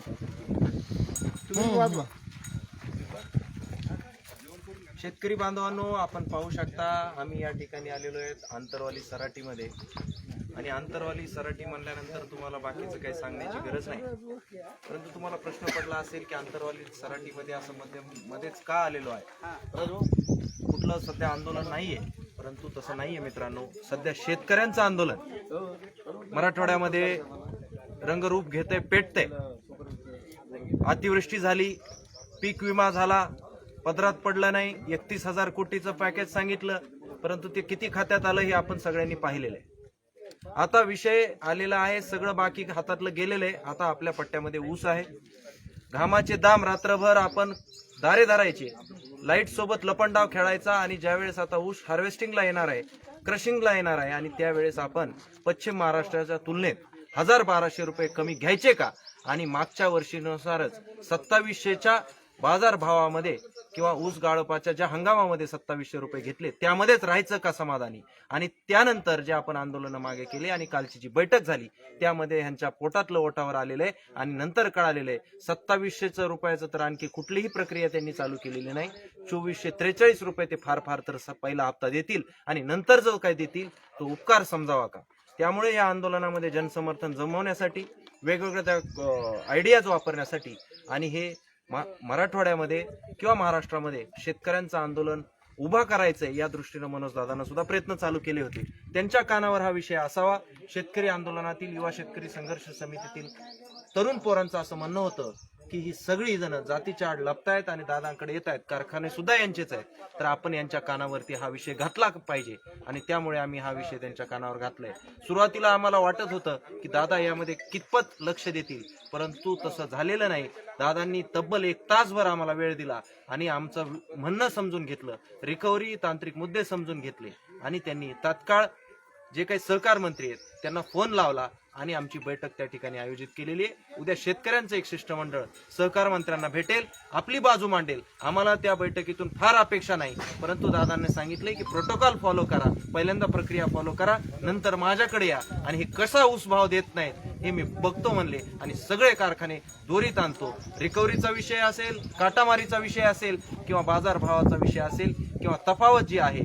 तुम्ही वाजवा. शेतकरी बांधवांनो आपण पाहू शकता आम्ही या ठिकाणी आलेलो आहेत आंतरवाली सराटीमध्ये. आणि आंतरवाली सराटी म्हणल्यानंतर तुम्हाला बाकीचं काही सांगण्याची गरज नाही. परंतु तुम्हाला प्रश्न पडला असेल की आंतरवाली सराटीमध्ये असं मध्ये मध्येच का आलेलो आहे? तर कुठलं सध्या आंदोलन नाहीये. परंतु तसं नाहीये मित्रांनो. सध्या शेतकऱ्यांचं आंदोलन. मराठवाड्यामध्ये रंगरूप घेतंय पेटतंय. अतिवृष्टी झाली पीक विमा झाला पदरात पडला नाही एकतीस हजार कोटीचं पॅकेज सांगितलं परंतु ते किती खात्यात आलं हे आपण सगळ्यांनी पाहिलेलं आहे. आता विषय आलेला आहे सगळं बाकी हातातलं गेलेलं आहे. आता आपल्या पट्ट्यामध्ये ऊस आहे. घामाचे दाम रात्रभर आपण दारे धरायचे. लाइट सोबत लपंडाव खेळायचा आणि ज्यावेळेस आता ऊस हार्वेस्टिंगला येणार आहे क्रशिंगला येणार आहे आणि त्यावेळेस आपण पश्चिम महाराष्ट्राच्या तुलनेत हजार बाराशे रुपये कमी घ्यायचे का? आणि मागच्या वर्षीनुसारच सत्तावीसशेच्या बाजारभावामध्ये किंवा ऊस गाळपाच्या ज्या हंगामामध्ये सत्तावीसशे रुपये घेतले त्यामध्येच राहायचं का समाधानी? आणि त्यानंतर जे आपण आंदोलन मागे केले आणि कालची जी बैठक झाली त्यामध्ये ह्यांच्या पोटातलं ओटावर आलेलं आहे आणि नंतर कळालेलं आहे सत्तावीसशेचं रुपयाचं तर आणखी कुठलीही प्रक्रिया त्यांनी चालू केलेली नाही. चोवीसशे त्रेचाळीस रुपये ते फार फार तर पहिला हप्ता देतील आणि नंतर जो काय देतील तो उपकार समजावा का? त्यामुळे या आंदोलनामध्ये जनसमर्थन जमवण्यासाठी वेगवेगळ्या त्या आयडियाज वापरण्यासाठी आणि हे मा- मराठवाड्यामध्ये किंवा महाराष्ट्रामध्ये शेतकऱ्यांचं आंदोलन उभा करायचंय या दृष्टीनं मनोज दादांना सुद्धा प्रयत्न चालू केले होते. त्यांच्या कानावर हा विषय असावा. शेतकरी आंदोलनातील युवा शेतकरी संघर्ष समितीतील तरुण पोरांचं असं म्हणणं होतं. की ही सगळी जण जातीच्या आड लपतायत आणि दादांकडे येत आहेत कारखाने सुद्धा यांचेच आहेत. तर आपण यांच्या कानावरती हा विषय घातला पाहिजे. आणि त्यामुळे आम्ही हा विषय त्यांच्या कानावर घातलाय. सुरुवातीला आम्हाला वाटत होतं की दादा यामध्ये कितपत लक्ष देतील. परंतु तसं झालेलं नाही. दादांनी तब्बल एक तासभर आम्हाला वेळ दिला आणि आमचं म्हणणं समजून घेतलं. रिकव्हरी तांत्रिक मुद्दे समजून घेतले. आणि त्यांनी तात्काळ जे काही सहकार मंत्री आहेत त्यांना फोन लावला आणि आमची बैठक त्या ठिकाणी आयोजित केलेली आहे. उद्या शेतकऱ्यांचं एक शिष्टमंडळ सहकार मंत्र्यांना भेटेल आपली बाजू मांडेल. आम्हाला त्या बैठकीतून फार अपेक्षा नाही. परंतु दादांनी सांगितले की प्रोटोकॉल फॉलो करा. पहिल्यांदा प्रक्रिया फॉलो करा. नंतर माझ्याकडे या. आणि हे कसा ऊस भाव देत नाहीत हे मी बघतो म्हणले. आणि सगळे कारखाने दोरीत आणतो. रिकव्हरीचा विषय असेल काटामारीचा विषय असेल किंवा बाजारभावाचा विषय असेल किंवा तफावत जी आहे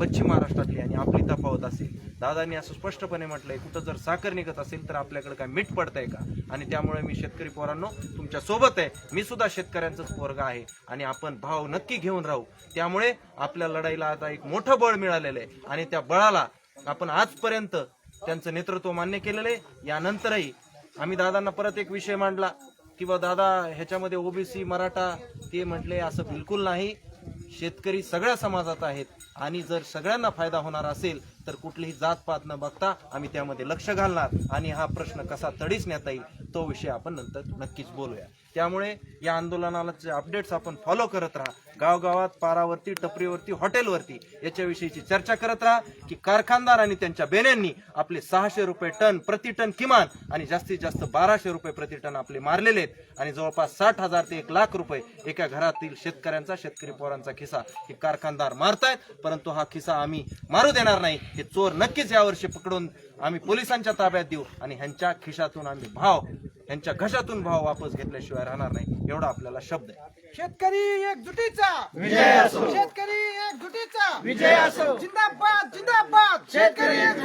पश्चिम महाराष्ट्रातली आणि आपली तफावत असेल दादांनी असं स्पष्टपणे म्हटलंय कुठं जर साखर निघत असेल तर आपल्याकडे काय मीठ पडतंय का? आणि त्यामुळे मी शेतकरी पोरांनो तुमच्यासोबत आहे. मी सुद्धा शेतकऱ्यांचाच पोरगा आहे आणि आपण भाव नक्की घेऊन राहू. त्यामुळे आपल्या लढाईला आता एक मोठं बळ मिळालेलं आहे आणि त्या बळाला आपण आजपर्यंत त्यांचं नेतृत्व मान्य केलेलं आहे. यानंतरही आम्ही दादांना परत एक विषय मांडला किंवा दादा ह्याच्यामध्ये ओबीसी मराठा ते म्हटले असं बिलकुल नाही. शेतकरी सगळ्या समाजात आहेत आणि जर सगळ्यांना फायदा होणार असेल तर कुठलीही जात पात न बघता आम्ही त्यामध्ये लक्ष घालणार आणि हा प्रश्न कसा तडीच नेता येईल तो विषय आपण नंतर नक्कीच बोलूया. त्यामुळे या आंदोलनाचे अपडेट्स आपण फॉलो करत राहा. गावगावात पारावरती टपरीवरती हॉटेलवरती याच्याविषयीची चर्चा करत राहा की कारखानदार आणि त्यांच्या बेन्यांनी आपले सहाशे रुपये टन प्रति टन किमान आणि जास्तीत जास्त बाराशे रुपये प्रति टन आपले मारलेले आहेत. आणि जवळपास साठ हजार ते एक लाख रुपये एका घरातील शेतकऱ्यांचा शेतकरी पोरांचा खिसा हे कारखानदार मारतायत. परंतु हा खिसा आम्ही मारू देणार नाही. हे चोर नक्कीच यावर्षी पकडून आम्ही पोलिसांच्या ताब्यात देऊ आणि ह्यांच्या खिशातून आम्ही भाव ह्यांच्या घशातून भाव वापस घेतल्याशिवाय राहणार नाही एवढा आपल्याला शब्द आहे. शेतकरी एकजुटीचा विजय असो. शेतकरी एकजुटीचा विजय असो. जिंदाबाद जिंदाबाद. शेतकरी